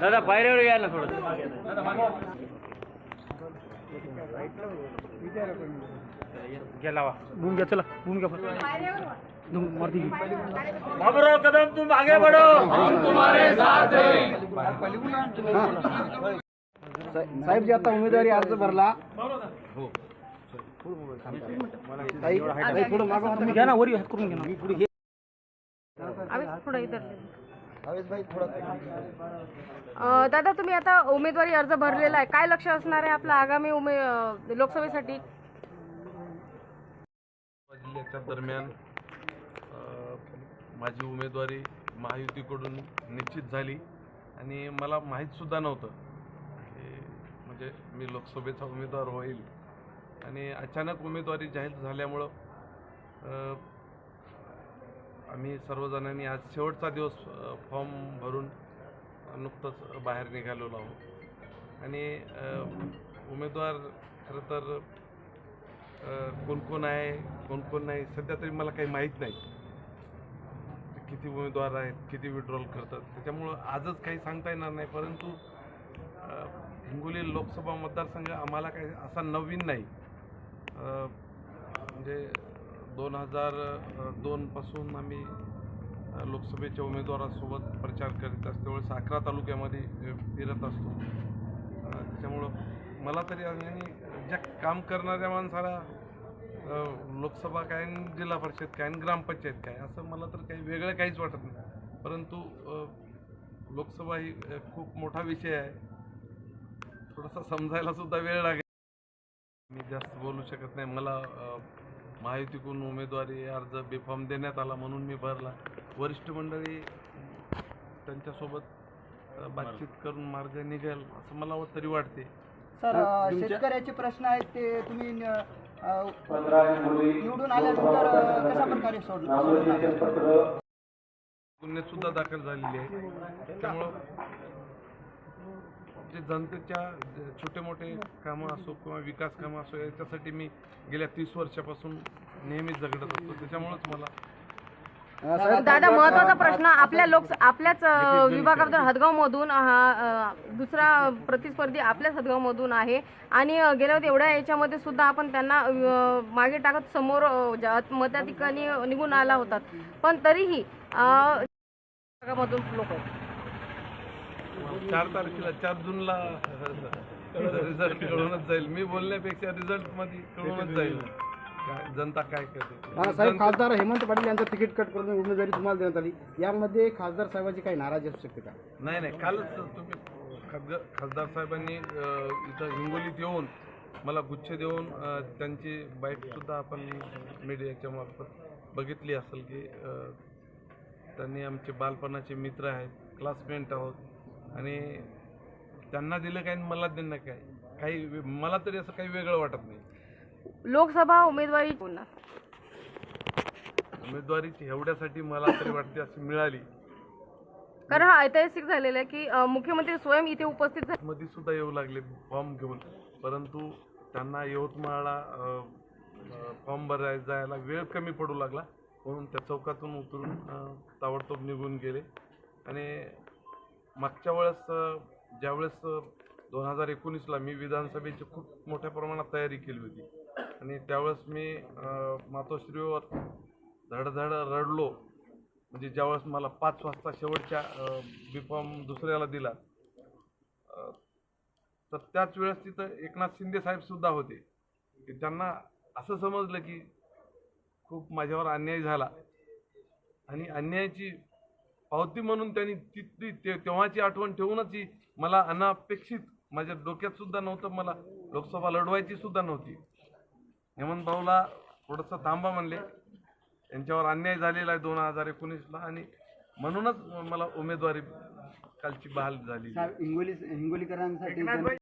दादा पायऱ्यावर या ना थोडं गेला घ्या चला घूम घ्या बाबूराव कदम तुम आगे बढ़ो साहेब जी आता उमेदवारी अर्ज भरला. हो घ्या ना वरी हात करून घ्या ना पुढे थोडं इतर दादा तुम्ही आता उमेदवारी अर्ज भरलेला आहे. काय लक्ष असणार आहे आपला आगामी उमे लोकसभेसाठी? जिल्ह्याच्या दरम्यान माझी उमेदवारी महायुतीकडून निश्चित झाली. आणि मला माहीतसुद्धा नव्हतं म्हणजे मी लोकसभेचा उमेदवार होईल. आणि अचानक उमेदवारी जाहीर झाल्यामुळं आम्ही सर्वजणांनी आज शेवटचा दिवस फॉर्म भरून नुकतंच बाहेर निघालेलो आहोत. आणि उमेदवार खरं तर कोण कोण आहे कोण कोण नाही सध्या तरी मला काही माहीत नाही. किती उमेदवार आहेत किती विड्रॉल करतात त्याच्यामुळं आजच काही सांगता येणार नाही. परंतु हिंगोली लोकसभा मतदारसंघ आम्हाला काही असा नवीन नाही. म्हणजे दोन हजार दोनपासून आम्ही लोकसभेच्या उमेदवारासोबत प्रचार करीत असतो. त्यावेळेस अकरा तालुक्यामध्ये फिरत असतो. त्याच्यामुळं मला तरी आणि ज्या काम करणाऱ्या माणसाला लोकसभा काय जिल्हा परिषद काय आणि ग्रामपंचायत काय असं मला तर काही वेगळं काहीच वाटत नाही. परंतु लोकसभा ही खूप मोठा विषय आहे. थोडासा समजायला सुद्धा वेळ लागेल. मी जास्त बोलू शकत नाही. मला महायुतीकडून उमेदवारी अर्ज बेफॉर्म देण्यात आला म्हणून मी भरला. वरिष्ठ मंडळी त्यांच्यासोबत बातचीत करून मार्ग निघेल असं मला तरी वाटते. सर शेतकऱ्याचे प्रश्न आहेत ते तुम्ही निवडून आल्यानंतर कशा प्रकारे सोड सोडणार? गुन्हे सुद्धा दाखल झालेले आहे. त्यामुळं जे जनतेच्या छोटे मोठे कामं असो किंवा विकास कामं असो याच्यासाठी मी गेल्या तीस वर्षापासून नेहमीच झगडत असतो. त्याच्यामुळंच मला दादा महत्त्वाचा प्रश्न आपल्या लोक आपल्याच विभागाबद्दल हदगाव मधून हा दुसरा प्रतिस्पर्धी आपल्याच हदगाव मधून आहे. आणि गेल्या एवढ्या याच्यामध्ये सुद्धा आपण त्यांना मागे टाकत समोर ज्या- मताधिकानी निघून आला होतात. पण तरीही लोक चार तारखेला चार जूनला रिझल्ट कळूनच जाईल. मी बोलण्यापेक्षा रिझल्टमध्ये कळूनच जाईल. जनता काय करते? साहेब खासदार हेमंत पाटील यांचं तिकीट कट करून उमेदवारी तुम्हाला देण्यात आली यामध्ये खासदार साहेबांची काही नाराजी असू शकते का? नाही नाही कालच तुम्ही खासदार खासदार साहेबांनी इथं हिंगोलीत येऊन मला गुच्छ देऊन त्यांची बाईटसुद्धा आपण मीडियाच्या मार्फत बघितली असेल की त्यांनी आमचे बालपणाचे मित्र आहेत क्लासमेट आहोत. आणि त्यांना दिलं काय आणि मला दिलं काय? काही वे- मला तरी असं काही वेगळं वाटत नाही. लोकसभा उमेदवारी उमेदवारीची एवढ्यासाठी मला तरी वाटते अशी मिळाली. कारण हा ऐतिहासिक झालेला आहे की अं, मुख्यमंत्री स्वयं इथे उपस्थित झाले. मध्ये सुद्धा येऊ लागले फॉर्म घेऊन. परंतु त्यांना यवतमाळला अ, फॉर्म भरायला जायला वेळ कमी पडू लागला. म्हणून त्या चौकातून उतरून अ, ताबडतोब निघून गेले. आणि मागच्या वेळेस ज्यावेळेस दोन हजार एकोणीसला मी विधानसभेची खूप मोठ्या प्रमाणात तयारी केली होती. आणि त्यावेळेस मी मातोश्रीवर धडधड रडलो. म्हणजे ज्यावेळेस मला पाच वाजता शेवटच्या बी फॉर्म दुसऱ्याला दिला तर त्याच वेळेस तिथं एकनाथ शिंदे साहेबसुद्धा होते. की त्यांना असं समजलं की खूप माझ्यावर अन्याय झाला. आणि अन्यायाची पावती म्हणून त्यांनी तिथली ते तेव्हाची आठवण ठेवूनच ही मला अनापेक्षित माझ्या डोक्यात सुद्धा नव्हतं मला लोकसभा लढवायची सुद्धा नव्हती. हेमंत भाऊला थोडंसं थांबा म्हणले. यांच्यावर अन्याय झालेला आहे दोन हजार एकोणीसला आणि म्हणूनच मला उमेदवारी कालची बहाल झाली हिंगोली हिंगोलीकरांसाठी